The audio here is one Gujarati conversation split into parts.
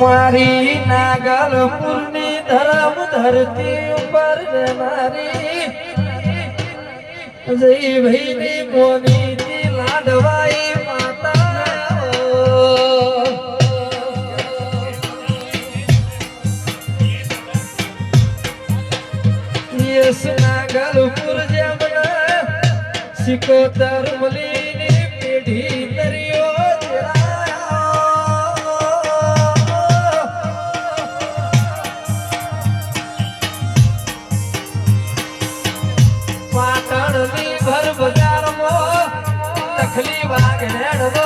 મારી નાગલપુરની ધરમ ધરતી ઉપર મારી. જય ભાઈની મોની લાડવાઈ સિકોતર મલીની પેઢી દરિયો. પાટણની ભર બજારમાં તખલી વાઘેડનો દાતણ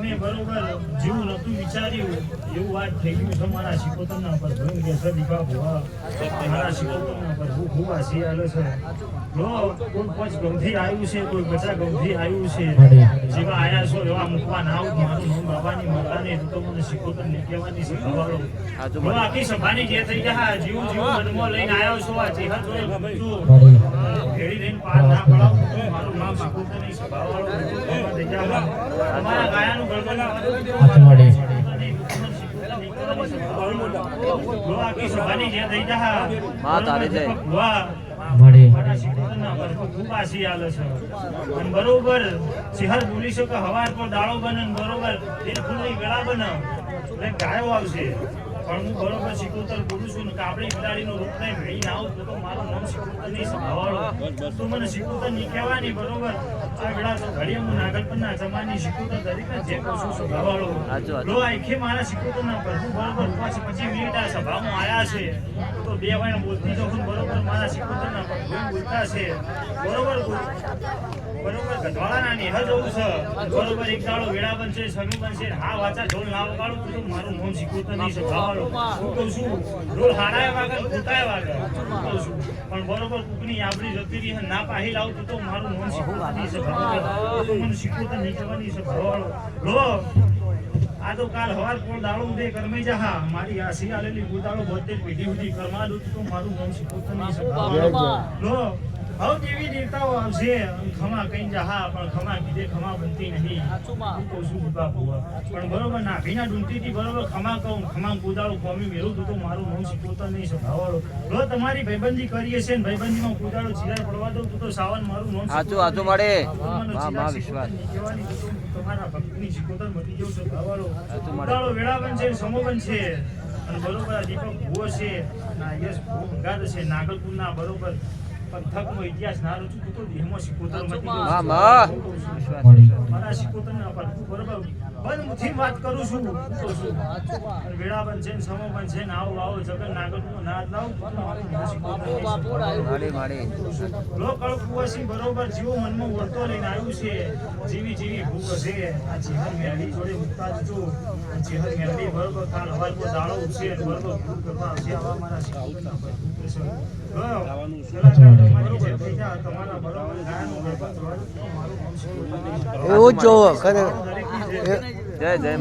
તમે બરોબર જેવું નતું વિચાર્યું, એવું વાત થઈ ગયું. છે મારા શિકોતરના પર ભૂલ કે છે દીપા ભુવા મારા શિકોતરના પર હું હસી આલો છે. જો કોઈ પચ ગમથી આવ્યું છે, કોઈ બચા ગમથી આવ્યું છે, જેવા આયા છો, એવા મૂકવા ના આવું મારું નામ બાબાની માતાને તો મને શિકોતર ને કહેવાની છે ભવાડો હું આખી સભાની જે થઈ ગયા, જીવ જીવ મનમાં લઈને આવ્યો છો, આ જેહા જોડે ગમતું ઘેડી લઈને પાર ના પડાવું મારું નામ શિકોતર નહીં સભાવાળો અમારા ગાયાનું અને બરોબર સિંહર બોલી શકે હવાર પર દાળો બને બરોબર દિલ ખુલ્લી ગળા બને. ગાયો આવશે. પણ હું બરોબર શિકોતર બોલું છું કે આપણે બિલાડીનો રૂપ નહીં ના આવું તો મારું નામ શિકોતર નહીં સંભાળો. તું મને શિકોતર નહીં કહેવાની બરોબર? આ તો ઘડીએ હું નાગલપણના જમાની શિકોતર તરીકે જે કહું છું સંભાળો. સાચું, સાચું. લો આખે મારા શિકોતરના પર બરોબર? પાંચ પચીસ મિનિટ આ સભામાં આયા છે. તો બે વાણ બોલતી જો બરોબર? મારા શિકોતરના પર કોઈ બોલતા છે. બરોબર? નેહ જવું છે. બરોબર? એક દાડો વેળા બનશે સનુ બનશે. હા વાચા ઢોલ ના વગાડું તો મારું મન શીખવું નહીં છે ભાવાળો હું કહું છું ઢોલ હારાય વાગે ને ફૂટાય હું કહું છું પણ બરોબર કુકની આપણી જતી રહી ના પાહી લાવું તો મારું મન શીખવતો નહીં છે ભાવાળો તો મને નહીં છે લો આ તો કાલ હવાર કોણ દાડો ઉદે કરમે જહા? મારી આસી આલેલી ગુદાળો બધે પેઢી સુધી કરમા દઉં તો મારું મન શીખવતો નહીં છે લો હવે દેવી દેવતાઓ આવશે? ખમા કઈ જહા પણ ખમા કીધે ખમા બનતી નહીં. કહું છું ભૂવા. પણ બરોબર નાભીના ડૂંટીથી બરોબર ખમા કહું ખમા કુદાળો કોમી મેળવું તું મારું નામ શીખવતો નહીં સભાવાળો જો તમારી ભાઈબંધી કરીએ છે ને ભાઈબંધીમાં કુદાળો ચિરાય પડવા દઉં તું તો સાવન મારું નામ સાચું સાચું મળે. મને માં માં વિશ્વાસ. તમારા ભક્તની મટી જવું છે ભાવાળો. કુદાળો વેળા બનશે સમો બનશે. અને બરોબર આ દીપક ભૂવો છે ના યશ અંગાત છે નાગલપુરના બરોબર પંથકનો ઇતિહાસ ના રચું તો દેહમાં છે. છું. મારા બરોબર વાત કરું છું કહું છું. અને વેળા ને સમો છે ને આવો આવો જગન નાગલપુરનો નાદ લાવું તો છે. માડી માડી લોકળ કુવાસી બરોબર જેવો મનમાં વળતો લઈને આવ્યું છે જીવી જીવી ભૂખ હશે આ જીવન મેળવી જોડે મુકતા જજો જીવન મેળવી બરોબર કાલ હવાર પર દાડો ઉઠશે બરોબર ભૂખ કરવા આવશે આવા મારા શીખવતના પર છે. ગયો. પેલા તમારી બરોબર ગાયનું મારું નામ. એવું જ જોવો ખરે જય જય